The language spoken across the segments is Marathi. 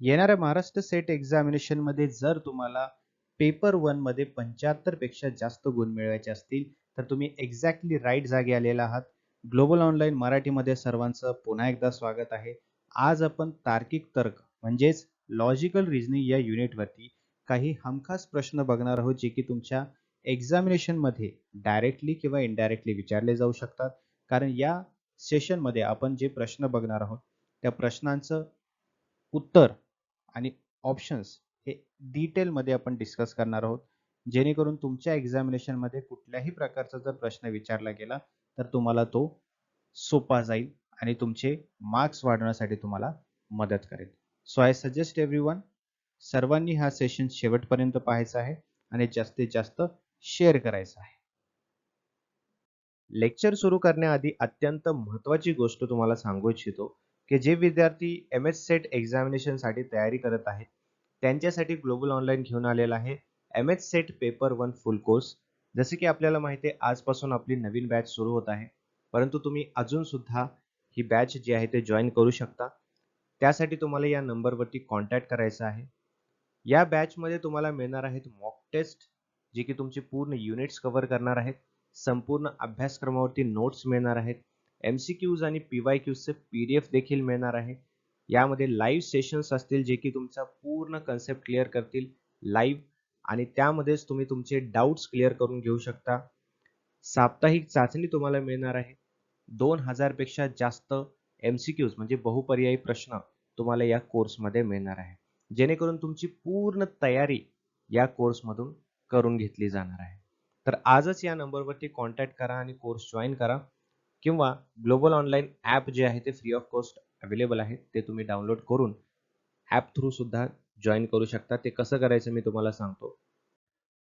येणाऱ्या महाराष्ट्र सेट एक्झामिनेशनमध्ये जर तुम्हाला पेपर वनमध्ये पंच्याहत्तरपेक्षा जास्त गुण मिळवायचे असतील तर तुम्ही एक्झॅक्टली राईट जागी आलेला आहात. ग्लोबल ऑनलाईन मराठीमध्ये सर्वांचं पुन्हा एकदा स्वागत आहे. आज आपण तार्किक तर्क म्हणजेच लॉजिकल रिझनिंग या युनिटवरती काही हमखास प्रश्न बघणार आहोत जे की तुमच्या एक्झामिनेशनमध्ये डायरेक्टली किंवा इनडायरेक्टली विचारले जाऊ शकतात. कारण या सेशनमध्ये आपण जे प्रश्न बघणार आहोत त्या प्रश्नांचं उत्तर आणि ऑप्शन्स हे डिटेलमध्ये आपण डिस्कस करणार आहोत. जेणेकरून तुमच्या एक्झामिनेशनमध्ये कुठल्याही प्रकारचा जर प्रश्न विचारला गेला तर तुम्हाला तो सोपा जाईल आणि तुमचे मार्क्स वाढवण्यासाठी तुम्हाला मदत करेल. So I suggest every one सर्वांनी हा सेशन शेवटपर्यंत पाहायचा आहे आणि जास्तीत जास्त शेअर करायचा आहे. लेक्चर सुरू करण्याआधी अत्यंत महत्वाची गोष्ट तुम्हाला सांगू इच्छितो की जे विद्यार्थी एम एस सेट एक्झामिनेशनसाठी तयारी करत आहेत त्यांच्यासाठी ग्लोबल ऑनलाईन घेऊन आलेला आहे. M H SET paper one full course जसे की आपल्याला माहिती आहे आजपासून आपली नवीन बॅच सुरू होत आहे. परंतु तुम्ही अजून सुद्धा ही बॅच जी आहे ते जॉईन करू शकता. त्यासाठी तुम्हाला या नंबरवरती कॉन्टॅक्ट करायचा आहे. या बॅचमध्ये तुम्हाला मिळणार आहेत मॉक टेस्ट जे की तुमची पूर्ण युनिट्स कव्हर करणार आहेत. संपूर्ण अभ्यासक्रमावरती नोट्स मिळणार आहेत. एम सी क्यूज आणि पी वाय क्यूजचे पी डी एफ देखील मिळणार आहे. यामध्ये लाईव्ह सेशन्स असतील जे की तुमचा पूर्ण कन्सेप्ट क्लिअर करतील लाईव्ह आणि त्यामध्येच तुम्ही तुमचे डाऊट्स क्लिअर करून घेऊ शकता. साप्ताहिक चाचणी तुम्हाला मिळणार आहे. दोन हजारपेक्षा जास्त एम सी क्यूज म्हणजे बहुपर्यायी प्रश्न तुम्हाला या कोर्समध्ये मिळणार आहे. जेणेकरून तुमची पूर्ण तयारी या कोर्समधून करून घेतली जाणार आहे. तर आजच या नंबरवरती कॉन्टॅक्ट करा आणि कोर्स जॉईन करा. किंवा ग्लोबल ऑनलाईन ॲप जे आहे ते फ्री ऑफ कॉस्ट अवेलेबल आहे ते तुम्ही डाउनलोड करून ॲप थ्रू सुद्धा जॉईन करू शकता. ते कसं करायचं मी तुम्हाला सांगतो.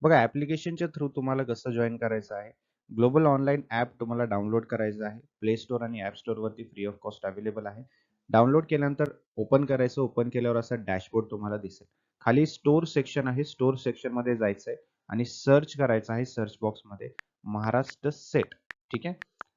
बघा ऍप्लिकेशनच्या थ्रू तुम्हाला कसं जॉईन करायचं आहे? ग्लोबल ऑनलाईन ॲप तुम्हाला डाउनलोड करायचं आहे. प्ले स्टोअर आणि ॲप स्टोअरवरती फ्री ऑफ कॉस्ट अवेलेबल आहे. डाउनलोड केल्यानंतर ओपन करायचं ओपन केल्यावर असा डॅशबोर्ड तुम्हाला दिसेल. खाली स्टोर सेक्शन आहे स्टोर सेक्शनमध्ये जायचं आहे आणि सर्च करायचं आहे सर्च बॉक्समध्ये. महाराष्ट्र सेट ठीक आहे?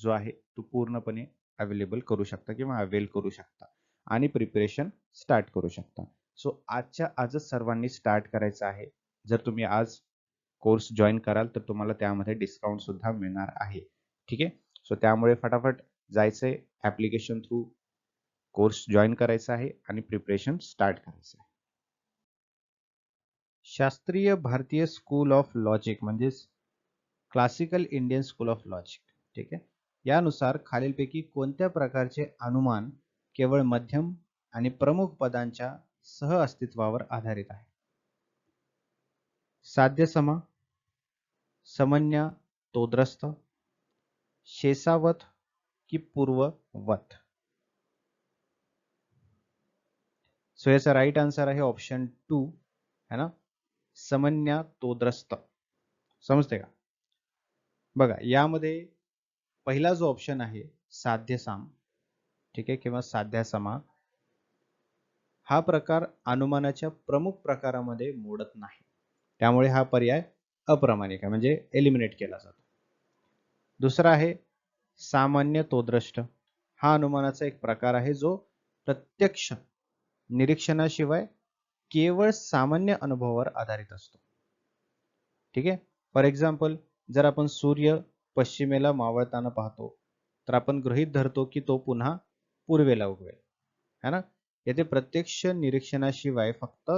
जो आहे तो पूर्णपणे अवेलेबल करू शकता किंवा अवेल करू शकता आणि प्रिपरेशन स्टार्ट करू शकता. सो आजच्या आजच सर्वांनी स्टार्ट करायचं आहे. जर तुम्ही आज कोर्स जॉईन कराल तर तुम्हाला त्यामध्ये डिस्काउंट सुद्धा मिळणार आहे. ठीक आहे? सो त्यामुळे फटाफट जायचंय. ॲप्लिकेशन थ्रू कोर्स जॉईन करायचा आहे आणि प्रिपरेशन स्टार्ट करायचं आहे. शास्त्रीय भारतीय स्कूल ऑफ लॉजिक म्हणजेच classical Indian school of logic ठीक आहे? यानुसार खालीलपैकी कोणत्या प्रकारचे अनुमान केवळ मध्यम आणि प्रमुख पदांच्या सह अस्तित्वावर आधारित आहे? साध्य समा समन्या तोद्रस्त शेसावत की पूर्ववत? सो याचा राईट आन्सर आहे ऑप्शन टू है ना? समन्या तोद्रस्त. समजते का? बघा यामध्ये पहिला जो ऑप्शन आहे साध्य साम. ठीक आहे? किंवा साध्या समा. हा प्रकार अनुमानाच्या प्रमुख प्रकारामध्ये मोडत नाही. त्यामुळे हा पर्याय अप्रामाणिक आहे. म्हणजे एलिमिनेट केला जातो. दुसरा आहे सामान्य तोद्रष्ट. हा अनुमानाचा एक प्रकार आहे जो प्रत्यक्ष निरीक्षणाशिवाय केवळ सामान्य अनुभवावर आधारित असतो. ठीक आहे? फॉर एक्झाम्पल जर आपण सूर्य पश्चिमेला मावळताना पाहतो. तर आपण गृहीत धरतो की तो पुन्हा पूर्वेला उगवेल. है ना? येथे प्रत्यक्ष निरीक्षणाशिवाय फक्त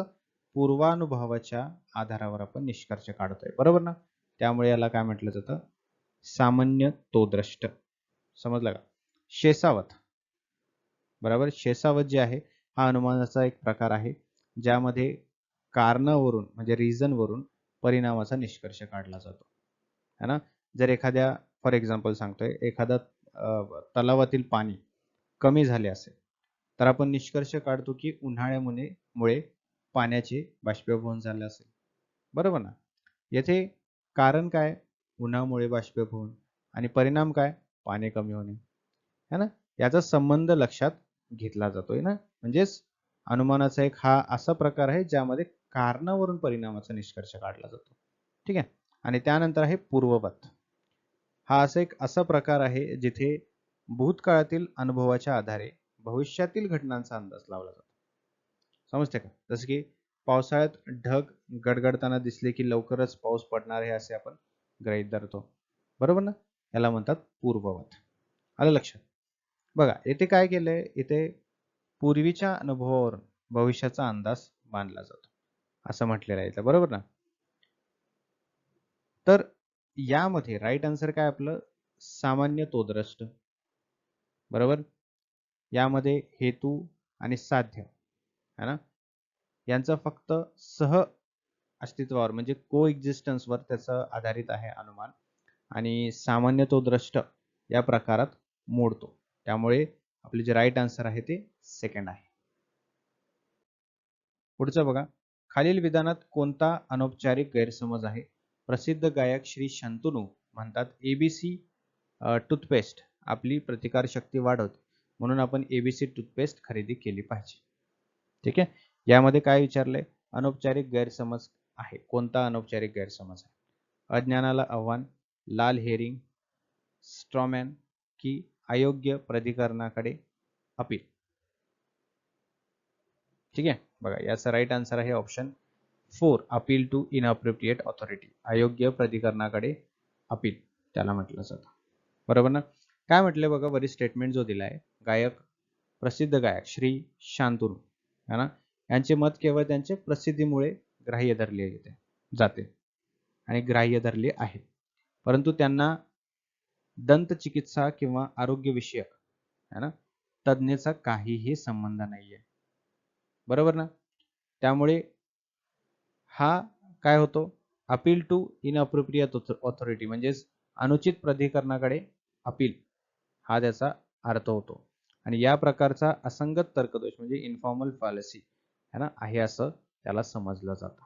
पूर्वानुभवाच्या आधारावर आपण निष्कर्ष काढतोय. बरोबर ना? त्यामुळे याला काय म्हटलं जातं? सामान्य तो द्रष्ट समजलं का? शेसावत. बरोबर? शेसावत जे आहे हा अनुमानाचा एक प्रकार आहे ज्यामध्ये कारणावरून म्हणजे रिझनवरून परिणामाचा निष्कर्ष काढला जातो. है ना? जर एखाद्या फॉर एक्झाम्पल सांगतोय एखादा तलावातील पाणी कमी झाले असेल तर आपण निष्कर्ष काढतो की उन्हाळ्यामुळे मुळे पाण्याचे बाष्पीभवन झाले असेल. बरोबर ना? येथे कारण काय? उन्हामुळे बाष्पीभवन आणि परिणाम काय? पाणी कमी होणे. है ना? याचा संबंध लक्षात घेतला जातोय ना? म्हणजेच अनुमानाचा एक हा असा प्रकार आहे ज्यामध्ये कारणावरून परिणामाचा निष्कर्ष काढला जातो. ठीक आहे? आणि त्यानंतर आहे पूर्ववत. हा असा एक असा प्रकार आहे जिथे भूतकाळातील अनुभवाच्या आधारे भविष्यातील घटनांचा अंदाज लावला जातो. समजते का? जसं की पावसाळ्यात ढग गडगडताना दिसले की लवकरच पाऊस पडणार आहे असे आपण ग्रहित धरतो. बरोबर ना? याला म्हणतात पूर्ववत. आलं लक्षात? बघा येथे काय केलंय? इथे पूर्वीच्या अनुभवावरून भविष्याचा अंदाज बांधला जातो. असं म्हटलेलं आहे इथं. बरोबर ना? तर यामध्ये राईट आन्सर काय आपलं? सामान्य तोद्रष्ट बरोबर? यामध्ये हेतू आणि साध्य. है ना? यांचं फक्त सह अस्तित्वावर म्हणजे को एक्झिस्टन्सवर त्याचं आधारित आहे अनुमान. आणि सामान्य तो द्रष्ट या प्रकारात मोडतो. त्यामुळे आपले जे राईट आन्सर आहे ते सेकंड आहे. पुढचं बघा. खालील विधानात कोणता अनौपचारिक गैरसमज आहे? प्रसिद्ध गायक श्री शंतनू म्हणतात एबीसी टूथपेस्ट आपली प्रतिकारशक्ती वाढवते. म्हणून आपण एबीसी टूथपेस्ट खरेदी केली पाहिजे. ठीक आहे? यामध्ये काय विचारलंय? अनौपचारिक गैरसमज आहे. कोणता अनौपचारिक गैरसमज आहे? अज्ञानाला आव्हान लाल हेरिंग स्ट्रॉमॅन की अयोग्य प्राधिकरणाकडे अपील. ठीक आहे? बघा याचा राईट आन्सर आहे option four appeal to inappropriate authority अयोग्य प्राधिकरणाकडे अपील. त्याला म्हटलं जातं बरोबर ना? काय म्हटलंय बघा वरील स्टेटमेंट जो दिलाय गायक प्रसिद्ध गायक श्री शांतनू. है ना? यांचे मत केवळ त्यांच्या प्रसिद्धीमुळे ग्राह्य धरले येते जाते आणि ग्राह्य धरले आहे. परंतु त्यांना दंत चिकित्सा किंवा आरोग्य विषयक है ना? तज्ञेचा काहीही संबंध नाहीये. बरोबर ना? त्यामुळे हा काय होतो? अपील टू इनअप्रोप्रिएट ऑथॉरिटी म्हणजेच अनुचित प्राधिकरणाकडे अपील हा त्याचा अर्थ होतो. आणि या प्रकारचा असंगत तर्कदोष म्हणजे इन्फॉर्मल पॉलिसी है ना? आहे असं त्याला समजलं जातं.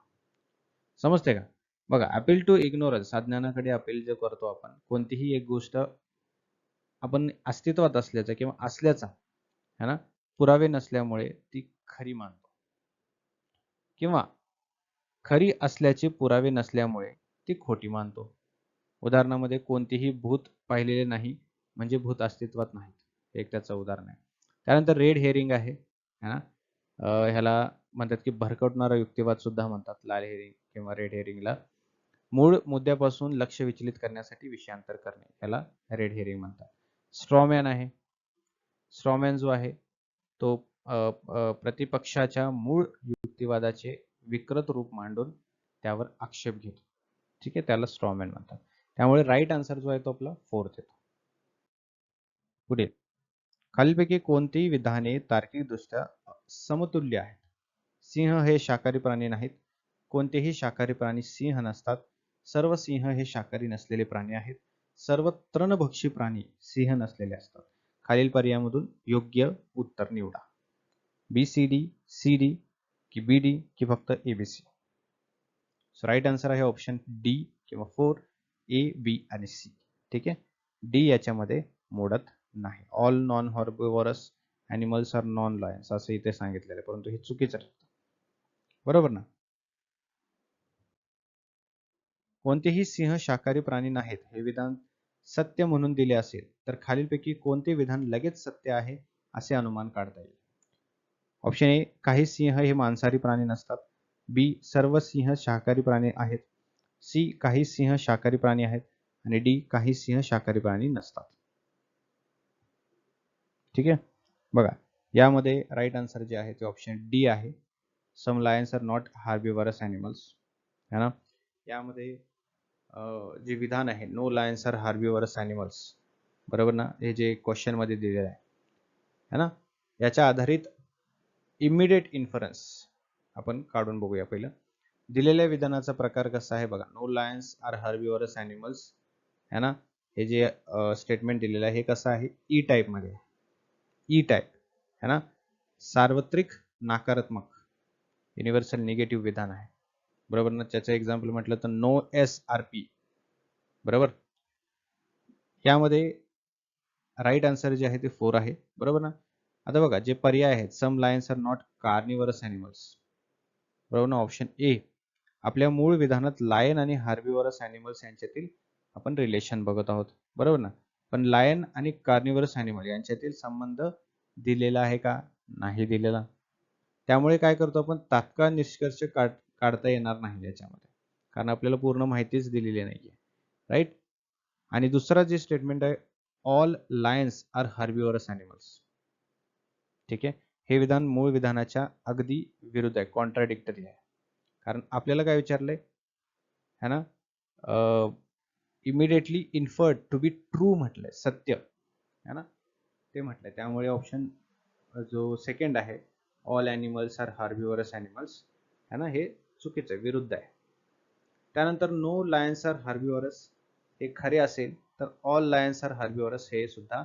समजते का? बघा अपील टू इग्नोरन्स अज्ञानाकडे अपील जे करतो आपण कोणतीही एक गोष्ट आपण अस्तित्वात असल्याचा किंवा असल्याचा है ना? पुरावे नसल्यामुळे ती खरी मानतो. किंवा खरी असल्याचे पुरावे नसल्यामुळे ती खोटी मानतो. उदाहरणामध्ये कोणतेही भूत पाहिलेले नाही म्हणजे भूत अस्तित्वात नाहीत. एक त्याचं उदाहरण आहे. त्यानंतर रेड हेरिंग आहे है ना? ह्याला म्हणतात की भरकटणारा युक्तिवाद सुद्धा म्हणतात लाल हेरिंग किंवा रेड हेरिंगला. मूळ मुद्द्यापासून लक्ष विचलित करण्यासाठी विषयांतर करणे ह्याला रेड हेरिंग म्हणतात. स्ट्रॉमॅन आहे. स्ट्रॉमॅन जो आहे तो प्रतिपक्षाच्या मूळ युक्तिवादाचे विकृत रूप मांडून त्यावर आक्षेप घेतो. ठीक आहे? त्याला स्ट्रॉमॅन म्हणतात. त्यामुळे राईट आन्सर जो आहे तो आपला फोर्थ येतो. पुढे खालीलपैकी कोणतीही विधाने तार्किकदृष्ट्या समतुल्य आहेत? सिंह हे शाकाहारी प्राणी नाहीत. कोणतेही शाकाहारी प्राणी सिंह नसतात. सर्व सिंह हे शाकाहारी नसलेले प्राणी आहेत. सर्व तृणभक्षी प्राणी सिंह नसलेले असतात. खालील पर्यायामधून योग्य उत्तर निवडा. B C D C D की बी डी की फक्त A B C so right answer आहे ऑप्शन डी किंवा फोर ए बी आणि सी ठीक आहे? डी याच्यामध्ये मोडत नाही. All non herbivorous animals are non lions असं इथे सांगितलेलं आहे. परंतु हे चुकीचं ठरतं बरोबर ना? कोणतेही सिंह शाकाहारी प्राणी नाहीत. हे विधान सत्य म्हणून दिले असेल तर खालीलपैकी कोणते विधान लगेच सत्य आहे असे अनुमान काढता येईल. ऑप्शन ए काही सिंह हे मांसाहारी प्राणी नसतात. बी सर्व सिंह शाकाहारी प्राणी आहेत. सी काही सिंह शाकाहारी प्राणी आहेत. आणि डी काही सिंह शाकाहारी प्राणी नसतात. ठीक आहे? बघा यामध्ये राईट आन्सर जे आहे ते ऑप्शन डी आहे. Some lions are not herbivorous animals है ना? यामध्ये जे विधान आहे no lions are herbivorous animals बरोबर ना? हे जे क्वेश्चनमध्ये दिलेलं आहे. है ना? याच्या आधारित इमिडिएट इन्फरन्स. आपण काढून बघूया पहिलं. दिलेल्या विधानाचा प्रकार कसा आहे बघा. No lions are herbivorous animals है ना? हे जे स्टेटमेंट दिलेलं आहे हे कसं आहे? ई टाईपमध्ये ई टाईप है ना? सार्वत्रिक नकारात्मक. युनिव्हर्सल निगेटिव्ह विधान आहे. बरोबर ना? त्याचं एक्झाम्पल म्हटलं तर नो एस आर पी बरोबर? यामध्ये राईट आन्सर जे आहे ते फोर आहे. बरोबर ना? आता बघा जे पर्याय आहेत some lions are not carnivorous animals बरोबर ना? ऑप्शन ए आपल्या मूळ विधानात लायन आणि हार्बिवरस अॅनिमल्स यांच्यातील आपण रिलेशन बघत आहोत. बरोबर ना? पण लायन आणि कार्निवरस अॅनिमल यांच्यातील संबंध दिलेला आहे का? नाही दिलेला. त्यामुळे काय करतो आपण? तात्काळ निष्कर्ष काढ काढता येणार नाही याच्यामध्ये. कारण आपल्याला पूर्ण माहितीच दिलेली नाहीये. राईट आणि दुसरा जे स्टेटमेंट आहे all lions are herbivorous animals ठीक आहे? हे विधान मूळ विधानाच्या अगदी विरुद्ध आहे कॉन्ट्राडिक्टरी आहे. कारण आपल्याला काय विचारलंय? है ना? Immediately inferred to be true म्हटलंय सत्य. है ना? ते म्हटलंय. त्यामुळे ऑप्शन जो सेकंड आहे all animals are herbivorous animals है ना? हे चुकीचं आहे विरुद्ध आहे. त्यानंतर नो लायन्स आर हार्बिवरस हे खरे असेल तर ऑल लायन्स आर हार्बिवरस हे सुद्धा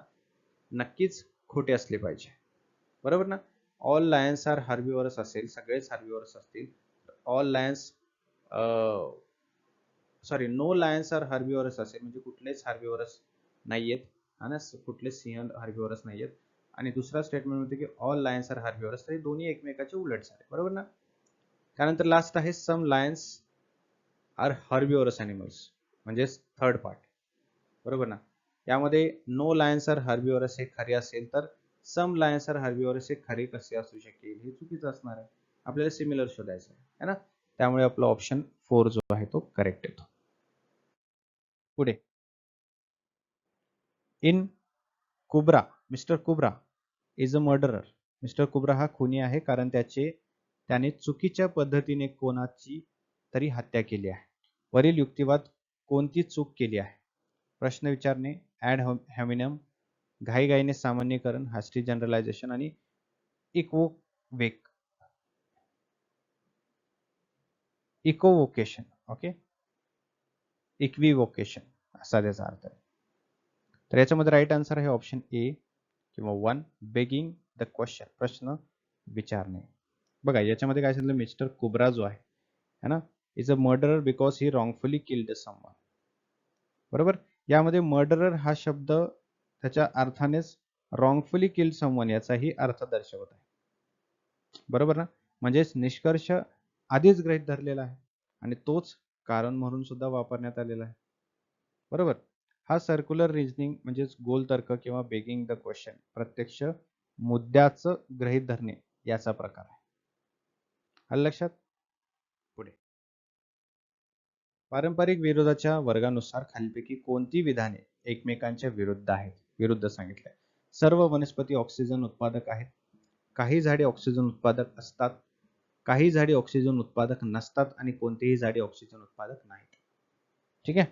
नक्कीच खोटे असले पाहिजे. बरोबर ना? ऑल लायन्स आर हार्बिवरस असेल सगळेच हार्बिवरस असतील. All lions sorry no lions are herbivorous असेल म्हणजे कुठलेच हार्बिवरस नाहीयेत. ना? कुठलेच सिंह हार्बिवरस नाहीयेत. आणि दुसरा स्टेटमेंट होते की ऑल लायन्स आर हार्बिवरस तर हे दोन्ही एकमेकाचे उलट झाले. बरोबर ना? त्यानंतर लास्ट आहे some lions are herbivorous animals म्हणजे थर्ड पार्ट बरोबर ना? यामध्ये नो लायन्स आर हार्बिवरस हे खरे असेल तर सम लायन्स आर हे खरे कसे असू शकेल हे चुकीचं असणार आहे. आपल्याला सिमिलर शोधायचं आहे ना? त्यामुळे आपला ऑप्शन फोर जो आहे तो करेक्ट येतो. पुढे. In Kubra mister Kubra is a murderer mister Kubra हा खुनी आहे कारण त्याचे त्याने चुकीच्या पद्धतीने कोणाची तरी हत्या केली आहे. वरील युक्तिवाद कोणती चूक केली आहे? प्रश्न विचारणे ऍड हॅमिनम घाईघाईने सामान्यकरण हास्टी जनरलायझेशन आणि इक्वोवेक इकोवोकेशन ओके इक्विवोकेशन असा त्याचा अर्थ आहे. तर याच्यामध्ये राईट आन्सर आहे ऑप्शन ए किंवा वन बेगिंग द क्वेश्चन प्रश्न विचारणे. बघा याच्यामध्ये काय सांगितलं मिस्टर कुब्रा जो आहे है ना? Is a murderer because he wrongfully killed someone बरोबर? यामध्ये मर्डरर हा शब्द त्याच्या अर्थानेच रॉंगफुली किल्ड समवन याचाही अर्थ दर्शवत आहे. बरोबर ना? म्हणजेच निष्कर्ष आधीच ग्रहित धरलेला आहे आणि तोच कारण म्हणून सुद्धा वापरण्यात आलेला आहे. बरोबर? हा सर्क्युलर रिजनिंग म्हणजेच गोल तर्क किंवा बेगिंग द क्वेश्चन प्रत्यक्ष मुद्द्याचं ग्रहित धरणे याचा प्रकार आहे. आलं लक्षात? पुढे. पारंपरिक विरोधाच्या वर्गानुसार खालीपैकी कोणती विधाने एकमेकांच्या विरुद्ध आहेत? विरुद्ध सांगितले. सर्व वनस्पती ऑक्सिजन उत्पादक आहेत. काही झाडे ऑक्सिजन उत्पादक असतात. काही झाडे ऑक्सिजन उत्पादक नसतात आणि कोणतेही झाडे ऑक्सिजन उत्पादक नाहीत. ठीक आहे?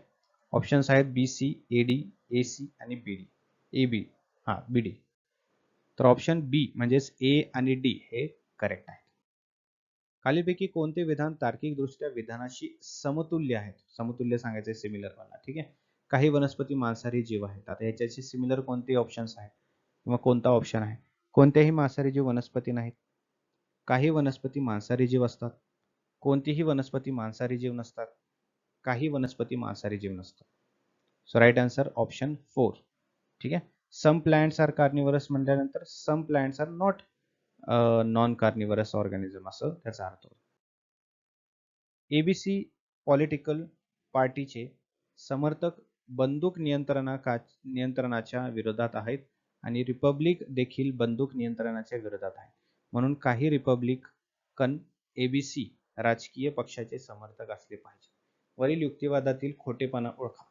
ऑप्शन्स आहेत B C A D A C आणि बी डी ए बी हा बी डी तर ऑप्शन बी म्हणजेच ए आणि डी हे करेक्ट आहे खालीपैकी कोणते विधान तार्किकदृष्ट्या विधानाशी समतुल्य आहेत? समतुल्य सांगायचे सिमिलर मला. ठीक आहे? काही वनस्पती मांसाहारी जीव आहेत. आता याच्याशी सिमिलर कोणते ऑप्शन्स आहेत? किंवा कोणता ऑप्शन आहे? कोणत्याही मांसाहारी जीव वनस्पती नाहीत. काही वनस्पती मांसाहारी जीव असतात. कोणतीही वनस्पती मांसाहारी जीव नसतात. काही वनस्पती मांसाहारी जीव नसतात. So right answer option four ठीक आहे? सम प्लॅन्ट्स आर कार्निवरस म्हटल्यानंतर some plants are not non carnivorous organism असं त्याचा अर्थ एबीसी पॉलिटिकल पार्टीचे समर्थक बंदूक नियंत्रणाका नियंत्रणाच्या विरोधात आहेत आणि रिपब्लिक देखील बंदूक नियंत्रणाच्या विरोधात आहे. म्हणून काही रिपब्लिकन एबीसी राजकीय पक्षाचे समर्थक असले पाहिजे. वरील युक्तिवादातील खोटेपणा ओळखा.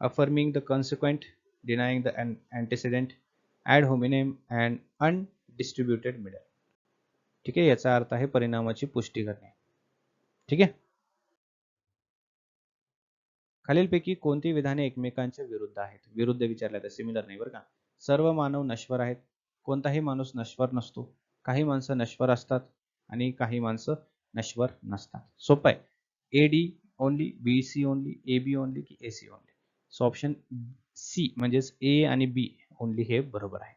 Affirming the consequent denying the antecedent ad hominem and undistributed middle ठीक आहे याचा अर्थ आहे परिणामाची पुष्टी करणे. ठीक आहे? खालीलपैकी कोणती विधाने एकमेकांच्या विरुद्ध आहेत? विरुद्ध विचारल्या तर सिमिलर नाही बरं का. सर्व मानव नश्वर आहेत. कोणताही माणूस नश्वर नसतो. काही माणसं नश्वर असतात आणि काही माणसं नश्वर नसतात. सोपं आहे. A D only B C only A B only की A C only so option C म्हणजेच ए आणि बी ओनली हे बरोबर आहे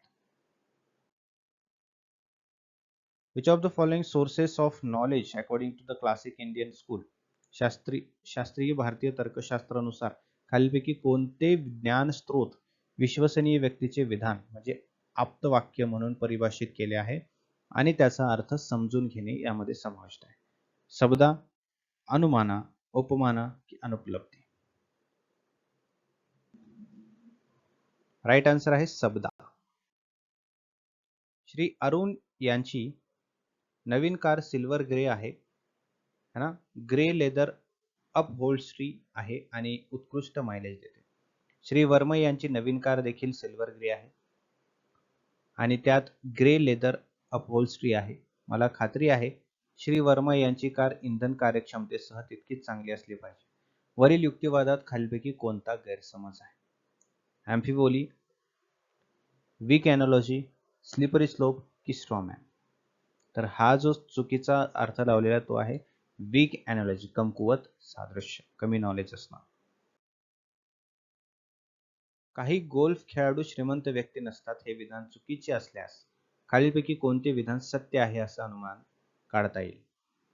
which of the following sources of knowledge according to the classic Indian school Shastri शास्त्रीय भारतीय तर्कशास्त्रानुसार खालीलपैकी कोणते ज्ञान स्त्रोत विश्वसनीय व्यक्तीचे विधान म्हणजे आप्तवाक्य म्हणून परिभाषित केले आहे? आणि त्याचा अर्थ समजून घेणे यामध्ये समाविष्ट आहे. शब्दा अनुमाना उपमाना की अनुपलब्धी? राईट आन्सर आहे शब्दा. श्री अरुण यांची नवीन कार सिल्वर ग्रे आहे. है ना? ग्रे लेदर अप होल्स्ट्री आहे आणि उत्कृष्ट मायलेज देते. श्री वर्म यांची नवीन कार देखील सिल्वर ग्रे आहे. आणि त्यात ग्रे लेदर अपहोल्स्ट्री आहे. मला खात्री आहे श्री वर्मा यांची कार इंधन कार्यक्षमतेसह तितकीच चांगली असली पाहिजे. वरील युक्तिवादात खालीपैकी कोणता गैरसमज आहे? Amphiboly weak analogy slippery slope की स्ट्रॉमॅन तर हा जो चुकीचा अर्थ लावलेला तो आहे वीक एनॉलॉजी कमकुवत सादृश्य कमी नॉलेज असणार काही गोल्फ खेळाडू श्रीमंत व्यक्ती नसतात हे विधान चुकीचे असल्यास खालीलपैकी कोणते विधान सत्य आहे असं अनुमान काढता येईल?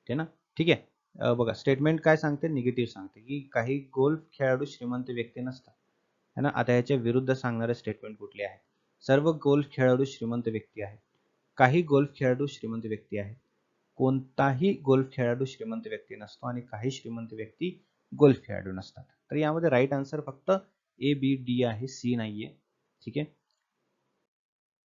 ठीक ना? ठीक आहे? बघा स्टेटमेंट काय सांगते? निगेटिव्ह सांगते. की काही गोल्फ खेळाडू श्रीमंत व्यक्ती नसतात. है ना? आता याच्या विरुद्ध सांगणारे स्टेटमेंट कुठले आहे? सर्व गोल्फ खेळाडू श्रीमंत व्यक्ती आहेत. काही गोल्फ खेळाडू श्रीमंत व्यक्ती आहेत. कोणताही गोल्फ खेळाडू श्रीमंत व्यक्ती नसतो आणि काही श्रीमंत व्यक्ती गोल्फ खेळाडू नसतात. तर यामध्ये राईट आन्सर फक्त ए बी डी आहे सी नाहीये. ठीक आहे?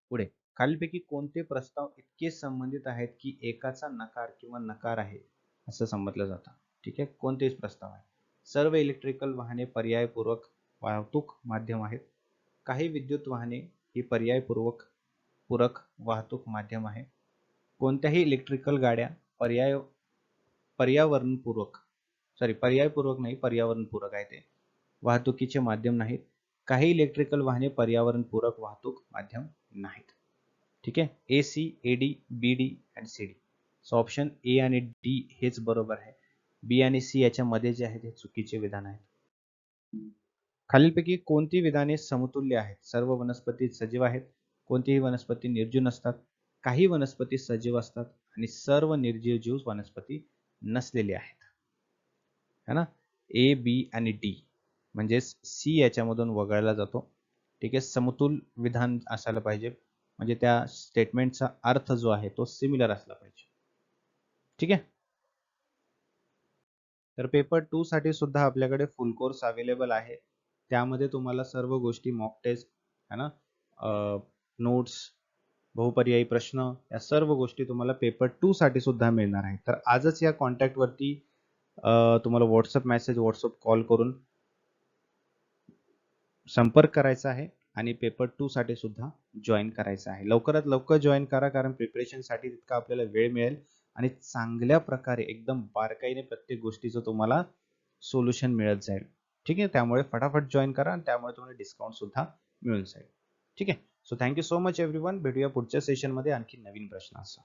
पुढे. खालीलपैकी कोणते प्रस्ताव इतके संबंधित आहेत की एकाचा नकार किंवा नकार आहे असं समजलं जातं. ठीक आहे? कोणतेच प्रस्ताव आहे सर्व इलेक्ट्रिकल वाहने पर्यायपूर्वक वाहतूक माध्यम आहेत. काही विद्युत वाहने ही पर्यायपूर्वक पूरक वाहतूक माध्यम आहे. कोणत्याही इलेक्ट्रिकल गाड्या पर्याय पर्यावरणपूर्वक सॉरी पर्यायपूर्वक नाही पर्यावरणपूरक आहे ते. वाहतुकीचे माध्यम नाहीत. काही इलेक्ट्रिकल वाहने पर्यावरणपूरक वाहतूक माध्यम नाहीत. ठीक आहे? A C A D B D and C D so option A आणि डी हेच बरोबर आहे. बी आणि सी याच्यामध्ये जे आहेत हे चुकीचे विधान आहेत. खालीलपैकी कोणती विधाने समतुल्य आहेत? सर्व वनस्पती सजीव आहेत. कोणतीही वनस्पती निर्जून असतात. काही वनस्पती सजीव असतात आणि सर्व निर्जीव जीव वनस्पती नसलेले आहेत. है ना? ए बी आणि डी म्हणजेच सी याच्यामधून वगळला जातो. ठीक आहे? समतुल विधान असायला पाहिजे. म्हणजे त्या स्टेटमेंटचा अर्थ जो आहे तो सिमिलर असला पाहिजे. ठीक आहे? तर पेपर टू साठी सुद्धा आपल्याकडे फुल कोर्स अवेलेबल आहे. त्यामध्ये तुम्हाला सर्व गोष्टी मॉक टेस्ट है ना? नोट्स बहुपर्यायी प्रश्न या सर्व गोष्टी तुम्हाला पेपर टू साठी सुद्धा मिळणार आहे तर आजच या कॉन्टॅक्ट वरती तुम्हाला व्हॉट्सअप मेसेज व्हॉट्सअप कॉल करून संपर्क करायचा आहे आणि पेपर टू साठी सुद्धा जॉईन करायचं आहे. लवकरात लवकर जॉईन करा कारण प्रिपरेशनसाठी तितका आपल्याला वेळ मिळेल आणि चांगल्या प्रकारे एकदम बारकाईने प्रत्येक गोष्टीचं तुम्हाला सोल्युशन मिळत जाईल. ठीक आहे? त्यामुळे फटाफट जॉईन करा आणि त्यामुळे तुम्हाला डिस्काउंट सुद्धा मिळून जाईल. ठीक आहे? So thank you so much everyone भेटूया पुढच्या सेशनमध्ये आणखी नवीन प्रश्न असं